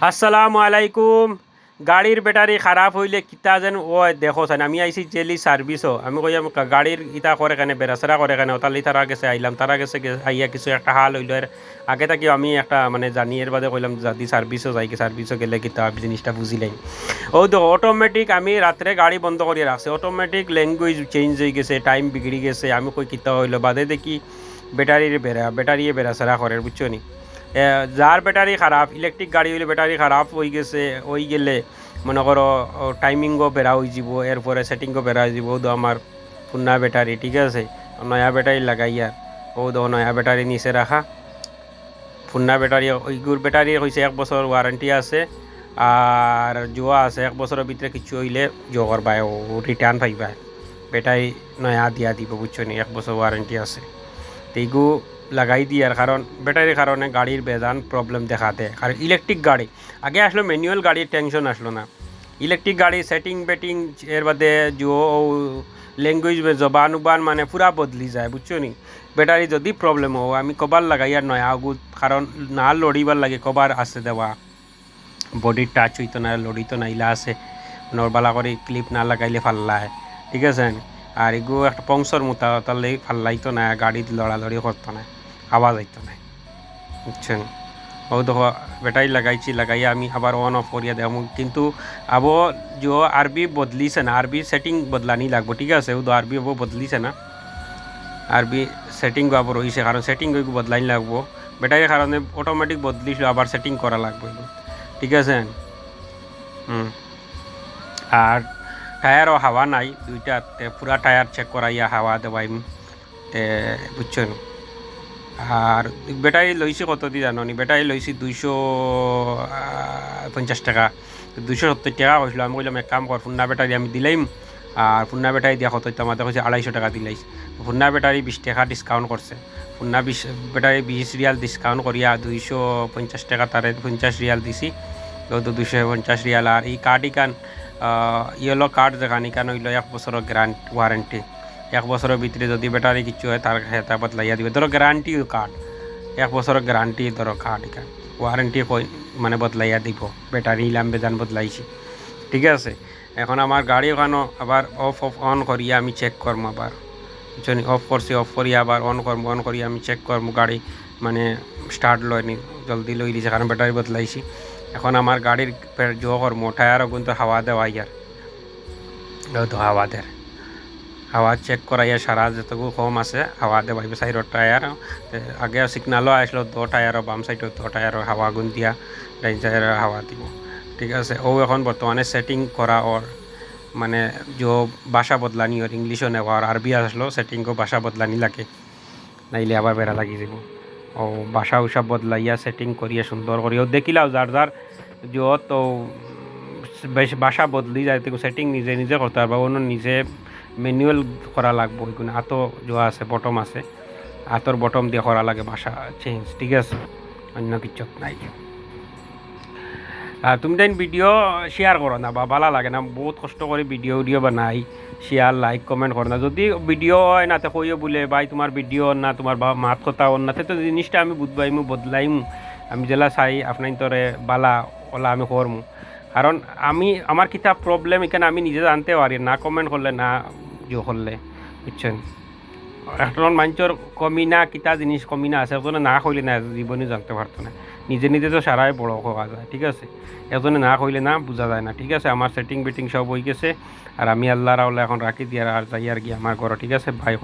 আসসালামু আলাইকুম। গাড়ির ব্যাটারি খারাপ হইলে কিতা যেন ও দেখো চান আমি আইছি জেলি সার্ভিসও আমি কইয়াম কা- গাড়ির ইতা করে কেন বেড়াচেরা করে কেন তালি তারা গেছে, আইলাম তারা গেছে আইয়া কিছু একটা হাল হইল। এর আগে থাকি আমি একটা মানে জানি এর বাদে কইলাম, যদি সার্ভিসও যাই কি সার্ভিসও গেলে কিতা জিনিসটা বুঝিলাই ও তো অটোমেটিক আমি রাত্রে গাড়ি বন্ধ করিয়ে রাখছি অটোমেটিক ল্যাঙ্গুয়েজ চেঞ্জ হয়ে গেছে টাইম বিগড়ি গেছে। আমি কই কিতা হইল, বাদে দেখি ব্যাটারির বেড়া ব্যাটারি বেড়াচেরা করে বুঝছ নি? যার ব্যাটারি খারাপ ইলেকট্রিক গাড়ি হইলে ব্যাটারি খারাপ হয়ে গেছে ওই গেলে মনে করো টাইমিংও বেড়া হয়ে যাব এরপরে সেটিংও বেড়া হয়ে যাব তো আমার পুন্না ব্যাটারি ঠিক আছে নয়া ব্যাটারি লাগাইয়া ও তো নয়া ব্যাটারি নিচে রাখা পুন্না ব্যাটারি ওইগুর ব্যাটারি হয়েছে এক বছর ওয়ারেন্টি আছে আর জোয়া আছে এক বছরের ভিতরে কিছু হইলে জো করবাই ও রিটার্ন পাইবা ব্যাটারি নয়া দিয়া দিব বুঝছ নি এক বছর ওয়ারেন্টি আছে তো এইগু লাগাই দিয়ার কারণ ব্যাটারির কারণে গাড়ির বেজান প্রবলেম দেখা দেয় আর ইলেকট্রিক গাড়ি, আগে আসলো ম্যানুয়াল গাড়ির টেনশন আসলো না। ইলেকট্রিক গাড়ি সেটিং বেটিং এর বাদে জো ল্যাঙ্গুয়েজ জবান উবান মানে পুরা বদলি যায় বুঝছ নি? ব্যাটারি যদি প্রবলেম হো আমি কবার লাগাই আর নয় আগুত কারণ না লড়িবার লাগে কবার আছে দেওয়া বডির টাচ হইতো না লড়িতো না ইলা আছে। নরবালা করে ক্লিপ না লাগাইলে ফাল্লায় ঠিক আছে আর এগু একটা পংসর মোতা তাহলে ফাল্লাইতো না গাড়িত লড়ালড়ি করতো না আওয়াজ আইতো না বুঝছেন ও দেখো বেটাই লাগাইছি লাগাইয়া আমি আবার অন অফ করিয়া দেবো কিন্তু আবো যে আরবি বদলিছে না আরবি সেটিং বদলানি লাগবো, ঠিক আছে? ও তো আরবি আবো বদলিছে না? আরবি সেটিং আবার রয়েছে কারণ সেটিং ওই বদলাইন লাগবো। ব্যাটারির কারণে অটোমেটিক বদলিছিল আবার সেটিং করা লাগবে ঠিক আছে? হুম আর টায়ারও হাওয়া নাই দুইটা পুরা টায়ার চেক করাইয়া হাওয়া দেওয়াই তে বুঝছেন? আর ব্যাটারি লইছি কত দি জানো নি ব্যাটারি লইছি দুইশো পঞ্চাশ টাকা। দুইশো সত্তর টাকা কইছিল আমি কইলাম এক কাম কর ফুন্না ব্যাটারি আমি দিলাইম, আর ফুন্না ব্যাটারি দিয়া কত আমাদের কইছে আড়াইশো টাকা দিলাইছ। ফুন্না ব্যাটারি বিশ টাকা ডিসকাউন্ট করছে। ফুন্না বিশ ব্যাটারি বিশ রিয়াল ডিসকাউন্ট করিয়া দুইশো পঞ্চাশ টাকা, তারে পঞ্চাশ রিয়াল দিছি। তো দুইশো পঞ্চাশ রিয়াল। আর এই কার্ড ইকান ইয়েলো কার্ড যেখান ইকান হইল? এক বছরের গ্যারান্ট ওয়ারেন্টি এক বছরের ভিতরে যদি ব্যাটারি কিছু হয়, তার হেতা বদলাইয়া দিবে। ধরো গ্যারান্টি কার্ড এক বছরের গ্যারান্টি ধরো কার্ড ইকান ওয়ারেন্টি মানে বদলাইয়া দিব। ব্যাটারি ইলাম বেজান বদলাইছি। ঠিক আছে? এখন আমার গাড়ি ওখানো আবার অফ অফ অন করিয়া আমি চেক করব আবার। বুঝছেন? অফ করছি অফ করিয়া আবার অন করব অন করিয়া আমি চেক করব গাড়ি মানে স্টার্ট লয়নি। জলদি লই দিছে, কারণ ব্যাটারি বদলাইছি। এখন আমার গাড়ির পে- জো করব টায়ারও কিন্তু হাওয়া দেওয়া ইয়ার। তো হাওয়া দেয়। হাওয়া চেক করাইয়া সারা যতটুকু কম আছে, হাওয়া দেওয়াইব সাইডর টায়ার আগে সিগনালও আসলো দো টায়ারও বাম সাইডত দো টায়ারও হাওয়া গুণ দিয়া ডাইন টায়ারের হাওয়া দিব। ঠিক আছে ও এখন বর্তমানে সেটিং করা ওর মানে যে ভাষা বদলানি ওর ইংলিশও নেওয়া আর আরবি আসলো সেটিংও ভাষা বদলানি লাগে। নাইলে আবার বেড়া লাগি যাব। ও ভাষা উষা বদলাইয়া সেটিং করিয়া সুন্দর করিয়া। দেখিলাও যার যার যত বেশ ভাষা বদলি যায় তো সেটিং নিজে নিজে করতে পারবা অন্য নিজে ম্যানুয়াল করা লাগবে ওইগুলো আতো যোৱা আছে বটম আছে। আতর বটম দিয়ে করা লাগে বাসা চেঞ্জ ঠিক আছে? অন্য কিছু নাই। তুমি তাই ভিডিও শেয়ার করো না বা ভালো লাগে না, বহুত কষ্ট করে ভিডিও উডিও বানাই শেয়ার লাইক কমেন্ট করো না। যদি ভিডিও হয় না তো কইও বলে, ভাই তোমার ভিডিও না তোমার বা মাত কথা অন্য তো জিনিসটা আমি বুঝবাইমু বদলাইমু। আমি জেলা চাই আপনার তোরে বালা ওলা আমি করমু কারণ আমি আমার কিতা প্রবলেম এখানে আমি নিজে জানতে পারি না কমেন্ট করলে না জো করলে বুঝছেন এখন মানুষের কমি না কিতা জিনিস কমি না আছে না কইলে না জীবনে জানতে পারতো না। নিজে নিজে তো সারাই বড় হওয়া যায়, ঠিক আছে? এজনে না কইলে না বোঝা যায় না, ঠিক আছে? আমার সেটিং বেটিং সব হয়ে গেছে। আর আমি আল্লাহ রাউলা এখন রাখি দিয়ে আর যাই আর কি আমার ঘর ঠিক আছে? ভাই